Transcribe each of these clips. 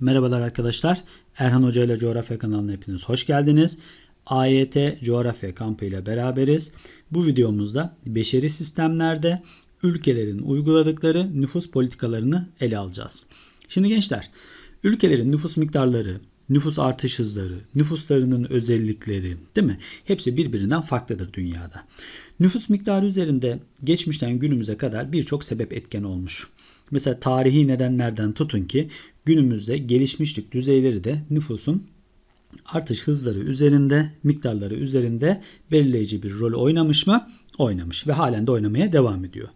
Merhabalar arkadaşlar. Erhan Hoca ile Coğrafya kanalına hepiniz hoş geldiniz. AYT Coğrafya kampı ile beraberiz. Bu videomuzda beşeri sistemlerde ülkelerin uyguladıkları nüfus politikalarını ele alacağız. Şimdi gençler, ülkelerin nüfus miktarları, nüfus artış hızları, nüfuslarının özellikleri değil mi? Hepsi birbirinden farklıdır dünyada. Nüfus miktarı üzerinde geçmişten günümüze kadar birçok sebep etken olmuş. Mesela tarihi nedenlerden tutun ki günümüzde gelişmişlik düzeyleri de nüfusun artış hızları üzerinde, miktarları üzerinde belirleyici bir rol oynamış mı? Oynamış ve halen de oynamaya devam ediyor.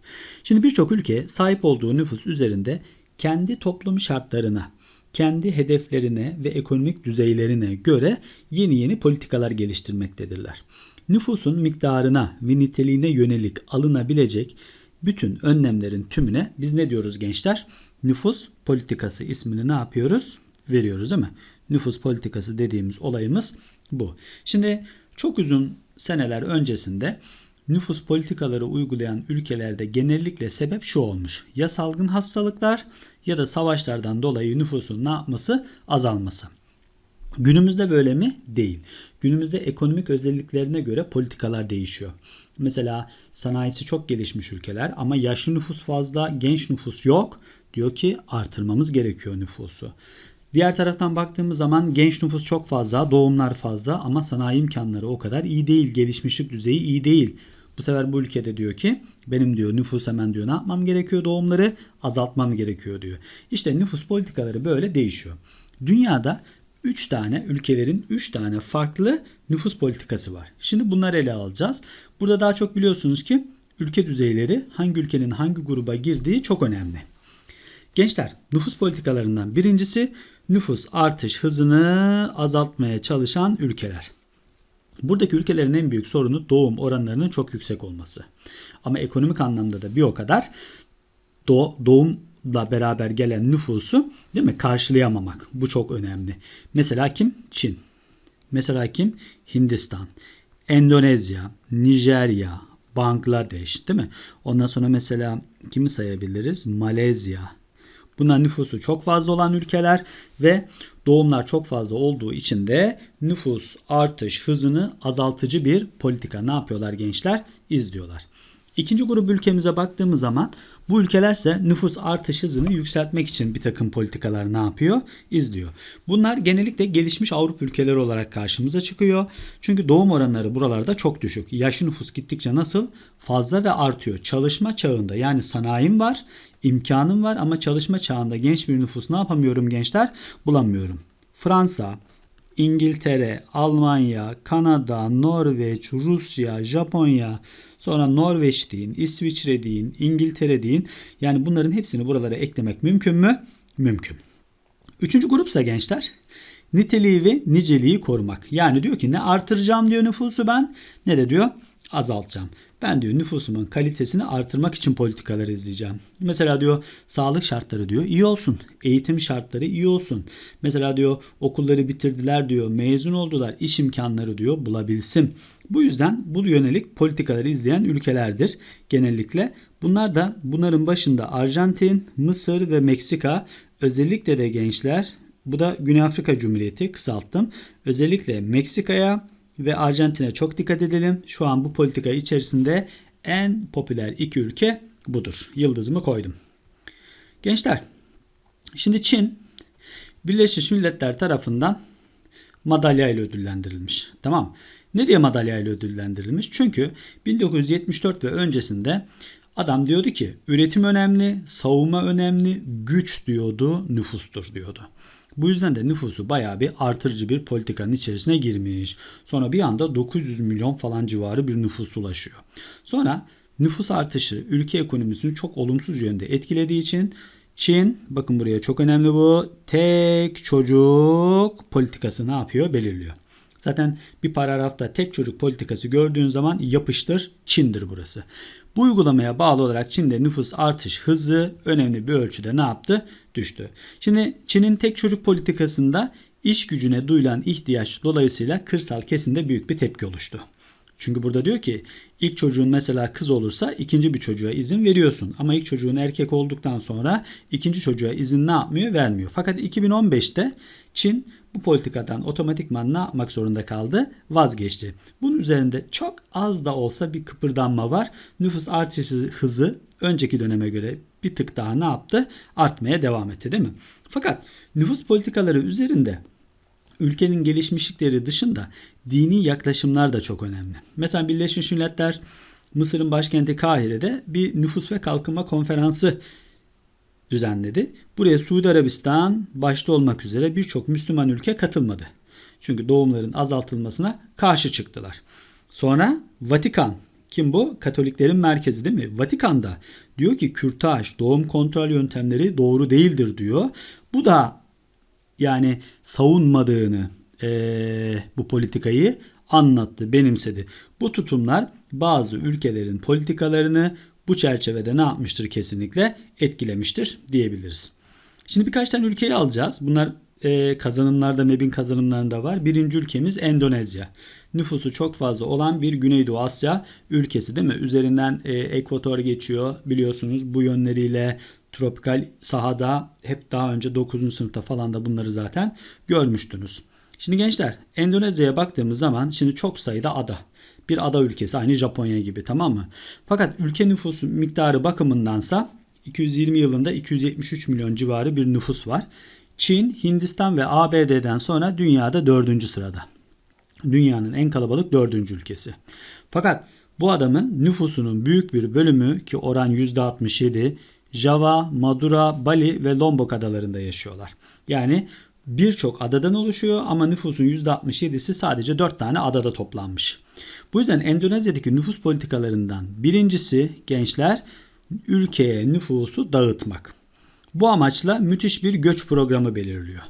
Şimdi birçok ülke sahip olduğu nüfus üzerinde kendi toplum şartlarına, kendi hedeflerine ve ekonomik düzeylerine göre yeni yeni politikalar geliştirmektedirler. Nüfusun miktarına ve niteliğine yönelik alınabilecek bütün önlemlerin tümüne biz ne diyoruz gençler? Nüfus politikası ismini ne yapıyoruz? Veriyoruz değil mi? Nüfus politikası dediğimiz olayımız bu. Şimdi çok uzun seneler öncesinde nüfus politikaları uygulayan ülkelerde genellikle sebep şu olmuş. Ya salgın hastalıklar ya da savaşlardan dolayı nüfusun ne yapması? Azalması. Günümüzde böyle mi? Değil. Günümüzde ekonomik özelliklerine göre politikalar değişiyor. Mesela sanayisi çok gelişmiş ülkeler ama yaşlı nüfus fazla, genç nüfus yok. Diyor ki artırmamız gerekiyor nüfusu. Diğer taraftan baktığımız zaman genç nüfus çok fazla, doğumlar fazla ama sanayi imkanları o kadar iyi değil, gelişmişlik düzeyi iyi değil. Bu sefer bu ülkede diyor ki benim diyor nüfus hemen diyor ne yapmam gerekiyor doğumları azaltmam gerekiyor diyor. İşte nüfus politikaları böyle değişiyor. Dünyada 3 tane ülkelerin 3 tane farklı nüfus politikası var. Şimdi bunları ele alacağız. Burada daha çok biliyorsunuz ki ülke düzeyleri hangi ülkenin hangi gruba girdiği çok önemli. Gençler nüfus politikalarından birincisi nüfus artış hızını azaltmaya çalışan ülkeler. Buradaki ülkelerin en büyük sorunu doğum oranlarının çok yüksek olması. Ama ekonomik anlamda da bir o kadar doğum la beraber gelen nüfusu değil mi karşılayamamak. Bu çok önemli. Mesela kim? Çin. Mesela kim? Hindistan. Endonezya, Nijerya, Bangladeş değil mi? Ondan sonra mesela kimi sayabiliriz? Malezya. Bunlar nüfusu çok fazla olan ülkeler ve doğumlar çok fazla olduğu için de nüfus artış hızını azaltıcı bir politika ne yapıyorlar gençler? İzliyorlar. İkinci grup ülkemize baktığımız zaman bu ülkeler ise nüfus artış hızını yükseltmek için bir takım politikalar ne yapıyor? İzliyor. Bunlar genellikle gelişmiş Avrupa ülkeleri olarak karşımıza çıkıyor. Çünkü doğum oranları buralarda çok düşük. Yaşlı nüfus gittikçe nasıl? Fazla ve artıyor. Çalışma çağında yani sanayim var, imkanım var ama çalışma çağında genç bir nüfus ne yapamıyorum gençler? Bulamıyorum. Fransa, İngiltere, Almanya, Kanada, Norveç, Rusya, Japonya, sonra Norveç deyin, İsviçre deyin, İngiltere deyin. Yani bunların hepsini buralara eklemek mümkün mü? Mümkün. Üçüncü grupsa gençler niteliği ve niceliği korumak. Yani diyor ki ne artıracağım diyor nüfusu ben ne de diyor azaltacağım. Ben diyor nüfusumun kalitesini artırmak için politikalar izleyeceğim. Mesela diyor sağlık şartları diyor iyi olsun. Eğitim şartları iyi olsun. Mesela diyor okulları bitirdiler diyor. Mezun oldular. iş imkanları diyor bulabilsin. Bu yüzden bu yönelik politikaları izleyen ülkelerdir genellikle. Bunlar da bunların başında Arjantin, Mısır ve Meksika özellikle de gençler bu da Güney Afrika Cumhuriyeti kısalttım. Özellikle Meksika'ya ve Arjantin'e çok dikkat edelim. Şu an bu politika içerisinde en popüler iki ülke budur. Yıldızımı koydum. Gençler, şimdi Çin Birleşmiş Milletler tarafından madalya ile ödüllendirilmiş. Tamam. Ne diye madalya ile ödüllendirilmiş? Çünkü 1974 ve öncesinde adam diyordu ki üretim önemli, savunma önemli, güç diyordu, nüfustur diyordu. Bu yüzden de nüfusu bayağı bir artırıcı bir politikanın içerisine girmiş. Sonra bir anda 900 milyon falan civarı bir nüfus ulaşıyor. Sonra nüfus artışı ülke ekonomisini çok olumsuz yönde etkilediği için Çin bakın buraya çok önemli bu tek çocuk politikası ne yapıyor belirliyor. Zaten bir paragrafta tek çocuk politikası gördüğün zaman yapıştır Çin'dir burası. Bu uygulamaya bağlı olarak Çin'de nüfus artış hızı önemli bir ölçüde ne yaptı? Düştü. Şimdi Çin'in tek çocuk politikasında iş gücüne duyulan ihtiyaç dolayısıyla kırsal kesimde büyük bir tepki oluştu. Çünkü burada diyor ki ilk çocuğun mesela kız olursa ikinci bir çocuğa izin veriyorsun. Ama ilk çocuğun erkek olduktan sonra ikinci çocuğa izin ne yapmıyor? Vermiyor. Fakat 2015'te Çin bu politikadan otomatikman ne yapmak zorunda kaldı? Vazgeçti. Bunun üzerinde çok az da olsa bir kıpırdanma var. Nüfus artış hızı önceki döneme göre bir tık daha ne yaptı? Artmaya devam etti değil mi? Fakat nüfus politikaları üzerinde ülkenin gelişmişlikleri dışında dini yaklaşımlar da çok önemli. Mesela Birleşmiş Milletler Mısır'ın başkenti Kahire'de bir nüfus ve kalkınma konferansı düzenledi. Buraya Suudi Arabistan başta olmak üzere birçok Müslüman ülke katılmadı. Çünkü doğumların azaltılmasına karşı çıktılar. Sonra Vatikan kim bu? Katoliklerin merkezi değil mi? Vatikan'da diyor ki kürtaj, doğum kontrol yöntemleri doğru değildir diyor. Bu da yani savunmadığını e, bu politikayı anlattı, benimsedi. Bu tutumlar bazı ülkelerin politikalarını bu çerçevede ne yapmıştır kesinlikle etkilemiştir diyebiliriz. Şimdi birkaç tane ülkeyi alacağız. Bunlar e, kazanımlarda, MEB'in kazanımlarında var. Birinci ülkemiz Endonezya. Nüfusu çok fazla olan bir Güneydoğu Asya ülkesi değil mi? Üzerinden e, ekvator geçiyor biliyorsunuz bu yönleriyle tropikal sahada hep daha önce 9. sınıfta falan da bunları zaten görmüştünüz. Şimdi gençler Endonezya'ya baktığımız zaman şimdi çok sayıda ada. Bir ada ülkesi aynı Japonya gibi tamam mı? Fakat ülke nüfusu miktarı bakımındansa 220 yılında 273 milyon civarı bir nüfus var. Çin, Hindistan ve ABD'den sonra dünyada dördüncü sırada. Dünyanın en kalabalık dördüncü ülkesi. Fakat bu adamın nüfusunun büyük bir bölümü ki oran %67 Java, Madura, Bali ve Lombok adalarında yaşıyorlar. Yani birçok adadan oluşuyor ama nüfusun %67'si sadece 4 tane adada toplanmış. Bu yüzden Endonezya'daki nüfus politikalarından birincisi gençler ülkeye nüfusu dağıtmak. Bu amaçla müthiş bir göç programı belirliyor.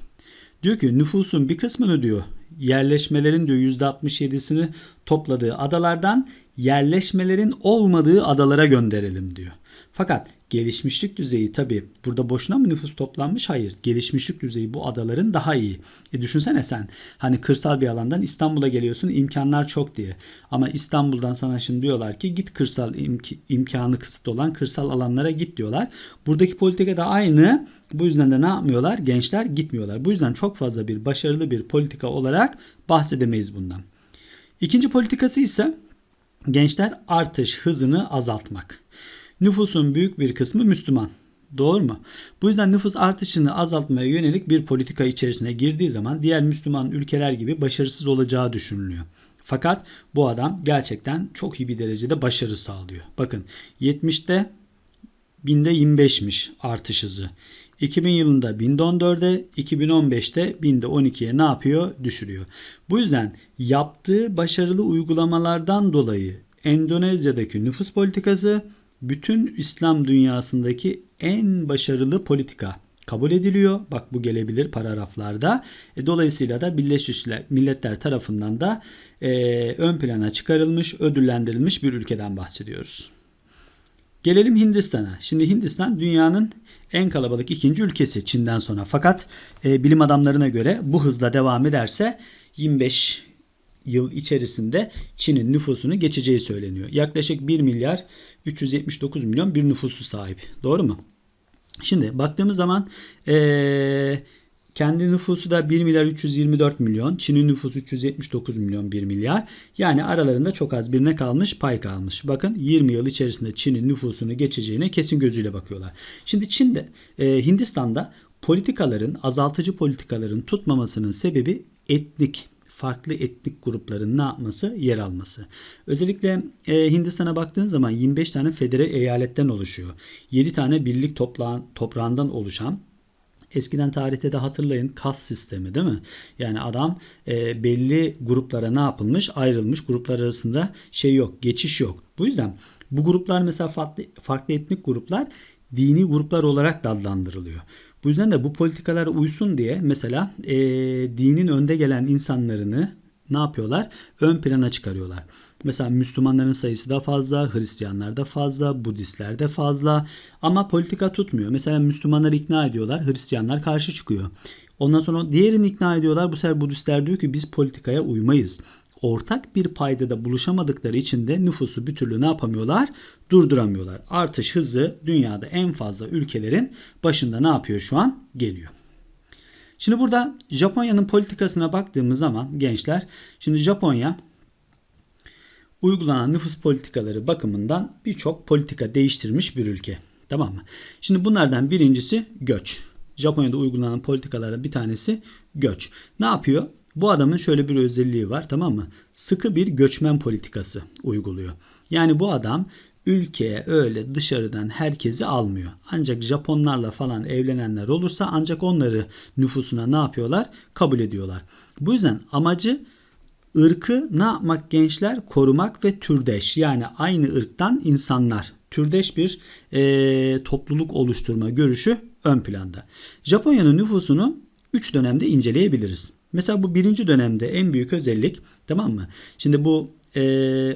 Diyor ki nüfusun bir kısmını diyor yerleşmelerin diyor %67'sini topladığı adalardan yerleşmelerin olmadığı adalara gönderelim diyor. Fakat gelişmişlik düzeyi tabi burada boşuna mı nüfus toplanmış? Hayır. Gelişmişlik düzeyi bu adaların daha iyi. E düşünsene sen hani kırsal bir alandan İstanbul'a geliyorsun imkanlar çok diye. Ama İstanbul'dan sana şimdi diyorlar ki git kırsal imk- imkanı kısıtlı olan kırsal alanlara git diyorlar. Buradaki politika da aynı. Bu yüzden de ne yapmıyorlar? Gençler gitmiyorlar. Bu yüzden çok fazla bir başarılı bir politika olarak bahsedemeyiz bundan. İkinci politikası ise gençler artış hızını azaltmak. Nüfusun büyük bir kısmı Müslüman. Doğru mu? Bu yüzden nüfus artışını azaltmaya yönelik bir politika içerisine girdiği zaman diğer Müslüman ülkeler gibi başarısız olacağı düşünülüyor. Fakat bu adam gerçekten çok iyi bir derecede başarı sağlıyor. Bakın 70'te binde 25'miş artış hızı. 2000 yılında binde 14'e, 2015'te binde 12'ye ne yapıyor? Düşürüyor. Bu yüzden yaptığı başarılı uygulamalardan dolayı Endonezya'daki nüfus politikası bütün İslam dünyasındaki en başarılı politika kabul ediliyor. Bak bu gelebilir paragraflarda. E, dolayısıyla da Birleşmiş Milletler tarafından da e, ön plana çıkarılmış, ödüllendirilmiş bir ülkeden bahsediyoruz. Gelelim Hindistan'a. Şimdi Hindistan dünyanın en kalabalık ikinci ülkesi Çin'den sonra. Fakat e, bilim adamlarına göre bu hızla devam ederse 25 yıl içerisinde Çin'in nüfusunu geçeceği söyleniyor. Yaklaşık 1 milyar 379 milyon bir nüfusu sahip. Doğru mu? Şimdi baktığımız zaman ee, kendi nüfusu da 1 milyar 324 milyon. Çin'in nüfusu 379 milyon 1 milyar. Yani aralarında çok az birine kalmış pay kalmış. Bakın 20 yıl içerisinde Çin'in nüfusunu geçeceğine kesin gözüyle bakıyorlar. Şimdi Çin'de e, Hindistan'da politikaların azaltıcı politikaların tutmamasının sebebi etnik farklı etnik grupların ne yapması? Yer alması. Özellikle e, Hindistan'a baktığın zaman 25 tane federe eyaletten oluşuyor. 7 tane birlik toprağın, toprağından oluşan Eskiden tarihte de hatırlayın kas sistemi değil mi? Yani adam e, belli gruplara ne yapılmış? Ayrılmış. Gruplar arasında şey yok, geçiş yok. Bu yüzden bu gruplar mesela farklı, farklı etnik gruplar dini gruplar olarak da adlandırılıyor. Bu yüzden de bu politikalara uysun diye mesela e, dinin önde gelen insanlarını ne yapıyorlar? Ön plana çıkarıyorlar. Mesela Müslümanların sayısı da fazla, Hristiyanlar da fazla, Budistler de fazla ama politika tutmuyor. Mesela Müslümanları ikna ediyorlar, Hristiyanlar karşı çıkıyor. Ondan sonra diğerini ikna ediyorlar. Bu sefer Budistler diyor ki biz politikaya uymayız. Ortak bir paydada buluşamadıkları için de nüfusu bir türlü ne yapamıyorlar? Durduramıyorlar. Artış hızı dünyada en fazla ülkelerin başında ne yapıyor şu an? Geliyor. Şimdi burada Japonya'nın politikasına baktığımız zaman gençler, şimdi Japonya uygulanan nüfus politikaları bakımından birçok politika değiştirmiş bir ülke. Tamam mı? Şimdi bunlardan birincisi göç. Japonya'da uygulanan politikalardan bir tanesi göç. Ne yapıyor? Bu adamın şöyle bir özelliği var tamam mı? Sıkı bir göçmen politikası uyguluyor. Yani bu adam ülkeye öyle dışarıdan herkesi almıyor. Ancak Japonlarla falan evlenenler olursa ancak onları nüfusuna ne yapıyorlar? Kabul ediyorlar. Bu yüzden amacı ırkı ne yapmak gençler? Korumak ve türdeş yani aynı ırktan insanlar. Türdeş bir e, topluluk oluşturma görüşü ön planda. Japonya'nın nüfusunu 3 dönemde inceleyebiliriz. Mesela bu birinci dönemde en büyük özellik tamam mı? Şimdi bu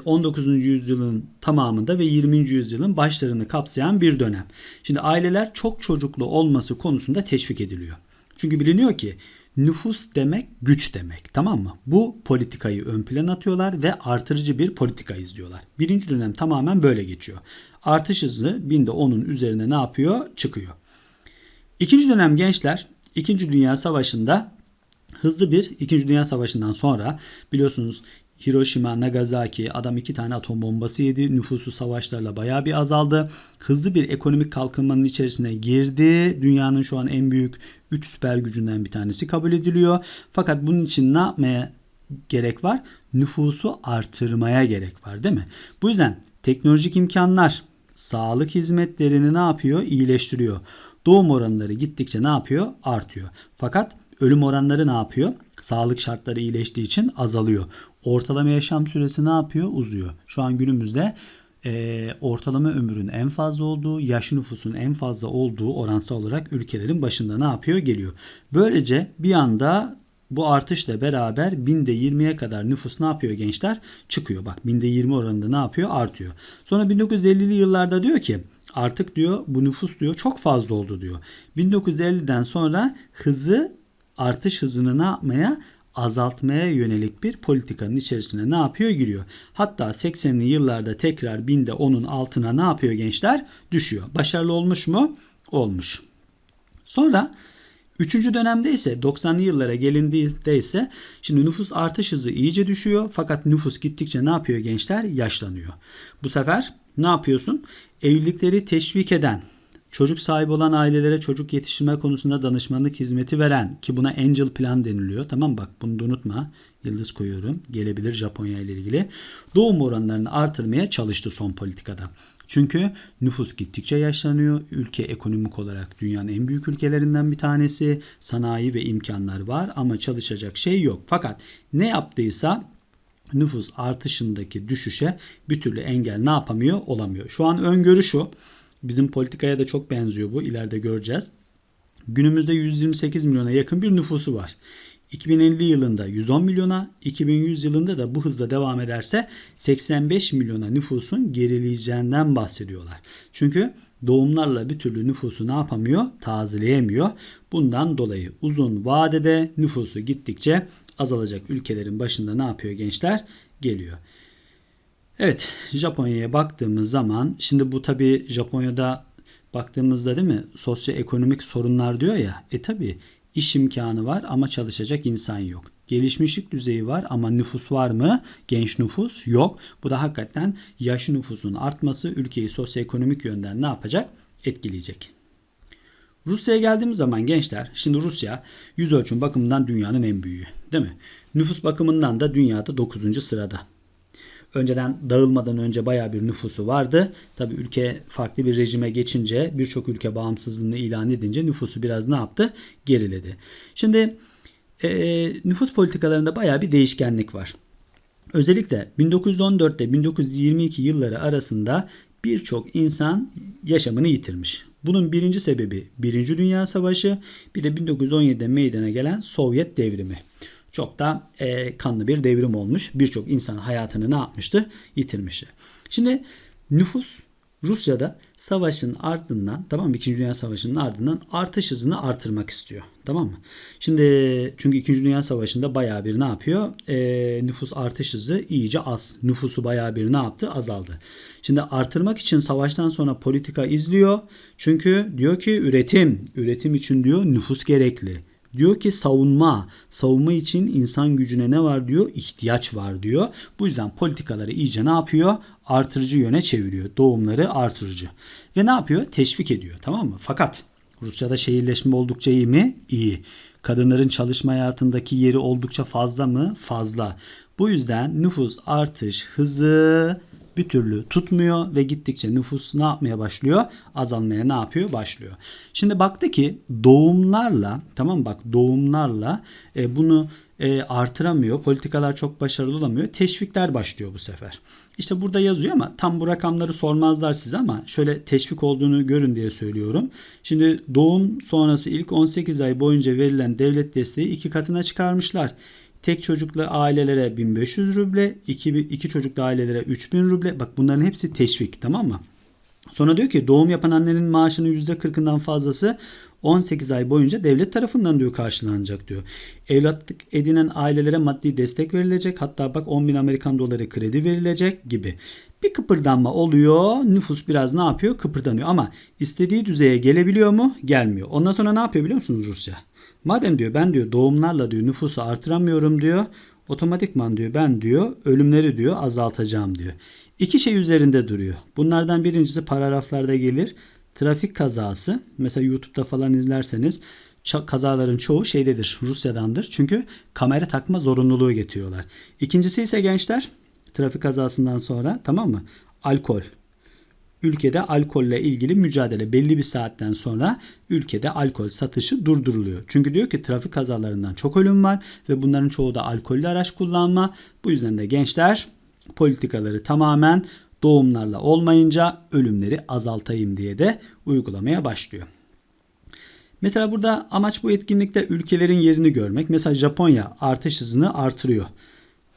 19. yüzyılın tamamında ve 20. yüzyılın başlarını kapsayan bir dönem. Şimdi aileler çok çocuklu olması konusunda teşvik ediliyor. Çünkü biliniyor ki nüfus demek güç demek tamam mı? Bu politikayı ön plan atıyorlar ve artırıcı bir politika izliyorlar. Birinci dönem tamamen böyle geçiyor. Artış hızı binde onun üzerine ne yapıyor? Çıkıyor. İkinci dönem gençler İkinci Dünya Savaşı'nda hızlı bir İkinci Dünya Savaşı'ndan sonra biliyorsunuz Hiroşima, Nagasaki adam iki tane atom bombası yedi. Nüfusu savaşlarla bayağı bir azaldı. Hızlı bir ekonomik kalkınmanın içerisine girdi. Dünyanın şu an en büyük 3 süper gücünden bir tanesi kabul ediliyor. Fakat bunun için ne yapmaya gerek var? Nüfusu artırmaya gerek var değil mi? Bu yüzden teknolojik imkanlar sağlık hizmetlerini ne yapıyor? İyileştiriyor. Doğum oranları gittikçe ne yapıyor? Artıyor. Fakat ölüm oranları ne yapıyor? Sağlık şartları iyileştiği için azalıyor. Ortalama yaşam süresi ne yapıyor? Uzuyor. Şu an günümüzde e, ortalama ömrün en fazla olduğu, yaş nüfusun en fazla olduğu oransal olarak ülkelerin başında ne yapıyor? Geliyor. Böylece bir anda bu artışla beraber binde 20'ye kadar nüfus ne yapıyor gençler? Çıkıyor. Bak binde 20 oranında ne yapıyor? Artıyor. Sonra 1950'li yıllarda diyor ki artık diyor bu nüfus diyor çok fazla oldu diyor. 1950'den sonra hızı artış hızını ne yapmaya? azaltmaya yönelik bir politikanın içerisine ne yapıyor giriyor. Hatta 80'li yıllarda tekrar binde onun altına ne yapıyor gençler? Düşüyor. Başarılı olmuş mu? Olmuş. Sonra Üçüncü dönemde ise 90'lı yıllara gelindiğinde ise şimdi nüfus artış hızı iyice düşüyor. Fakat nüfus gittikçe ne yapıyor gençler? Yaşlanıyor. Bu sefer ne yapıyorsun? Evlilikleri teşvik eden, çocuk sahibi olan ailelere çocuk yetiştirme konusunda danışmanlık hizmeti veren ki buna Angel Plan deniliyor. Tamam bak bunu da unutma. Yıldız koyuyorum. Gelebilir Japonya ile ilgili. Doğum oranlarını artırmaya çalıştı son politikada. Çünkü nüfus gittikçe yaşlanıyor. Ülke ekonomik olarak dünyanın en büyük ülkelerinden bir tanesi. Sanayi ve imkanlar var ama çalışacak şey yok. Fakat ne yaptıysa nüfus artışındaki düşüşe bir türlü engel ne yapamıyor? Olamıyor. Şu an öngörü şu. Bizim politikaya da çok benziyor bu. İleride göreceğiz. Günümüzde 128 milyona yakın bir nüfusu var. 2050 yılında 110 milyona, 2100 yılında da bu hızla devam ederse 85 milyona nüfusun gerileyeceğinden bahsediyorlar. Çünkü doğumlarla bir türlü nüfusu ne yapamıyor? Tazeleyemiyor. Bundan dolayı uzun vadede nüfusu gittikçe azalacak ülkelerin başında ne yapıyor gençler? Geliyor. Evet Japonya'ya baktığımız zaman şimdi bu tabi Japonya'da baktığımızda değil mi sosyoekonomik sorunlar diyor ya e tabi iş imkanı var ama çalışacak insan yok. Gelişmişlik düzeyi var ama nüfus var mı? Genç nüfus yok. Bu da hakikaten yaş nüfusun artması ülkeyi sosyoekonomik yönden ne yapacak? Etkileyecek. Rusya'ya geldiğimiz zaman gençler, şimdi Rusya yüz ölçüm bakımından dünyanın en büyüğü, değil mi? Nüfus bakımından da dünyada 9. sırada. Önceden dağılmadan önce baya bir nüfusu vardı. Tabi ülke farklı bir rejime geçince birçok ülke bağımsızlığını ilan edince nüfusu biraz ne yaptı? Geriledi. Şimdi e, nüfus politikalarında baya bir değişkenlik var. Özellikle 1914 ile 1922 yılları arasında birçok insan yaşamını yitirmiş. Bunun birinci sebebi Birinci Dünya Savaşı bir de 1917'de meydana gelen Sovyet devrimi. Çok da e, kanlı bir devrim olmuş. Birçok insan hayatını ne yapmıştı? Yitirmişti. Şimdi nüfus Rusya'da savaşın ardından tamam mı? İkinci Dünya Savaşı'nın ardından artış hızını artırmak istiyor. Tamam mı? Şimdi çünkü İkinci Dünya Savaşı'nda bayağı bir ne yapıyor? Ee, nüfus artış hızı iyice az. Nüfusu bayağı bir ne yaptı? Azaldı. Şimdi artırmak için savaştan sonra politika izliyor. Çünkü diyor ki üretim. Üretim için diyor nüfus gerekli. Diyor ki savunma, savunma için insan gücüne ne var diyor? ihtiyaç var diyor. Bu yüzden politikaları iyice ne yapıyor? Artırıcı yöne çeviriyor. Doğumları artırıcı. Ve ne yapıyor? Teşvik ediyor. Tamam mı? Fakat Rusya'da şehirleşme oldukça iyi mi? İyi. Kadınların çalışma hayatındaki yeri oldukça fazla mı? Fazla. Bu yüzden nüfus artış hızı bir türlü tutmuyor ve gittikçe nüfus ne yapmaya başlıyor? Azalmaya ne yapıyor? Başlıyor. Şimdi baktı ki doğumlarla tamam bak doğumlarla e, bunu e, artıramıyor. Politikalar çok başarılı olamıyor. Teşvikler başlıyor bu sefer. İşte burada yazıyor ama tam bu rakamları sormazlar size ama şöyle teşvik olduğunu görün diye söylüyorum. Şimdi doğum sonrası ilk 18 ay boyunca verilen devlet desteği iki katına çıkarmışlar. Tek çocuklu ailelere 1500 ruble, iki, iki çocuklu ailelere 3000 ruble. Bak bunların hepsi teşvik tamam mı? Sonra diyor ki doğum yapan annenin maaşının %40'ından fazlası 18 ay boyunca devlet tarafından diyor karşılanacak diyor. Evlatlık edinen ailelere maddi destek verilecek. Hatta bak 10 bin Amerikan doları kredi verilecek gibi. Bir kıpırdanma oluyor. Nüfus biraz ne yapıyor? Kıpırdanıyor. Ama istediği düzeye gelebiliyor mu? Gelmiyor. Ondan sonra ne yapıyor biliyor musunuz Rusya? Madem diyor ben diyor doğumlarla diyor nüfusu artıramıyorum diyor. Otomatikman diyor ben diyor ölümleri diyor azaltacağım diyor. İki şey üzerinde duruyor. Bunlardan birincisi paragraflarda gelir. Trafik kazası. Mesela YouTube'da falan izlerseniz kazaların çoğu şeydedir. Rusya'dandır. Çünkü kamera takma zorunluluğu getiriyorlar. İkincisi ise gençler trafik kazasından sonra tamam mı? Alkol ülkede alkolle ilgili mücadele belli bir saatten sonra ülkede alkol satışı durduruluyor. Çünkü diyor ki trafik kazalarından çok ölüm var ve bunların çoğu da alkollü araç kullanma. Bu yüzden de gençler politikaları tamamen doğumlarla olmayınca ölümleri azaltayım diye de uygulamaya başlıyor. Mesela burada amaç bu etkinlikte ülkelerin yerini görmek. Mesela Japonya artış hızını artırıyor.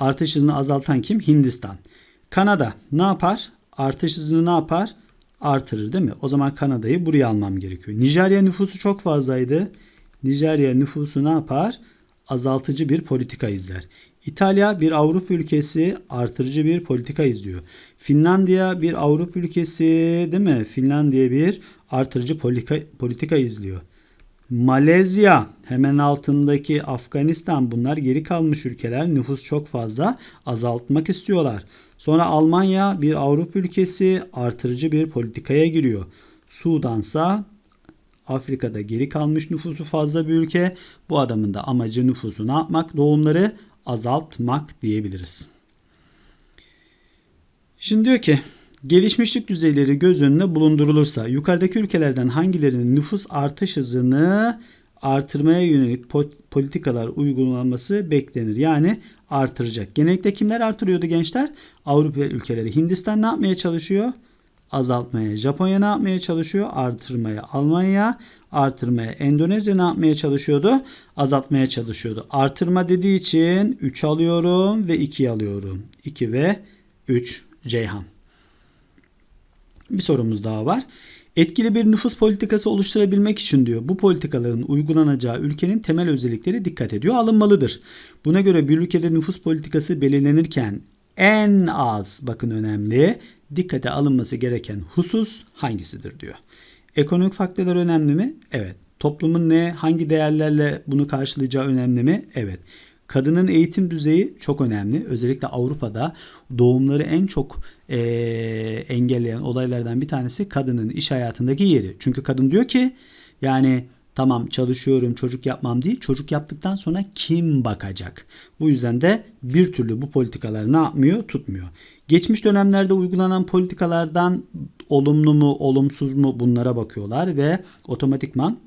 Artış hızını azaltan kim? Hindistan. Kanada ne yapar? Artış hızını ne yapar? Artırır değil mi? O zaman Kanada'yı buraya almam gerekiyor. Nijerya nüfusu çok fazlaydı. Nijerya nüfusu ne yapar? Azaltıcı bir politika izler. İtalya bir Avrupa ülkesi artırıcı bir politika izliyor. Finlandiya bir Avrupa ülkesi değil mi? Finlandiya bir artırıcı politika, politika izliyor. Malezya hemen altındaki Afganistan bunlar geri kalmış ülkeler. Nüfus çok fazla azaltmak istiyorlar. Sonra Almanya bir Avrupa ülkesi artırıcı bir politikaya giriyor. Sudansa Afrika'da geri kalmış nüfusu fazla bir ülke. Bu adamın da amacı nüfusu ne yapmak? Doğumları azaltmak diyebiliriz. Şimdi diyor ki gelişmişlik düzeyleri göz önüne bulundurulursa yukarıdaki ülkelerden hangilerinin nüfus artış hızını artırmaya yönelik politikalar uygulanması beklenir. Yani artıracak. Genellikle kimler artırıyordu gençler? Avrupa ülkeleri. Hindistan ne yapmaya çalışıyor? Azaltmaya. Japonya ne yapmaya çalışıyor? Artırmaya. Almanya artırmaya. Endonezya ne yapmaya çalışıyordu? Azaltmaya çalışıyordu. Artırma dediği için 3 alıyorum ve 2 alıyorum. 2 ve 3 Ceyhan. Bir sorumuz daha var. Etkili bir nüfus politikası oluşturabilmek için diyor bu politikaların uygulanacağı ülkenin temel özellikleri dikkat ediyor alınmalıdır. Buna göre bir ülkede nüfus politikası belirlenirken en az bakın önemli dikkate alınması gereken husus hangisidir diyor. Ekonomik faktörler önemli mi? Evet. Toplumun ne, hangi değerlerle bunu karşılayacağı önemli mi? Evet. Kadının eğitim düzeyi çok önemli. Özellikle Avrupa'da doğumları en çok e, engelleyen olaylardan bir tanesi kadının iş hayatındaki yeri. Çünkü kadın diyor ki yani tamam çalışıyorum çocuk yapmam değil çocuk yaptıktan sonra kim bakacak? Bu yüzden de bir türlü bu politikalar ne yapmıyor? Tutmuyor. Geçmiş dönemlerde uygulanan politikalardan olumlu mu olumsuz mu bunlara bakıyorlar ve otomatikman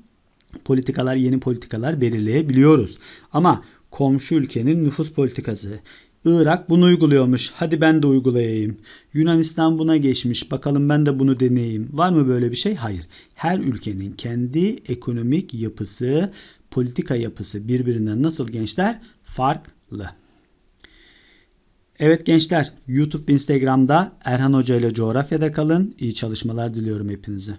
politikalar yeni politikalar belirleyebiliyoruz. Ama komşu ülkenin nüfus politikası. Irak bunu uyguluyormuş. Hadi ben de uygulayayım. Yunanistan buna geçmiş. Bakalım ben de bunu deneyeyim. Var mı böyle bir şey? Hayır. Her ülkenin kendi ekonomik yapısı, politika yapısı birbirinden nasıl gençler? Farklı. Evet gençler YouTube Instagram'da Erhan Hoca ile coğrafyada kalın. İyi çalışmalar diliyorum hepinize.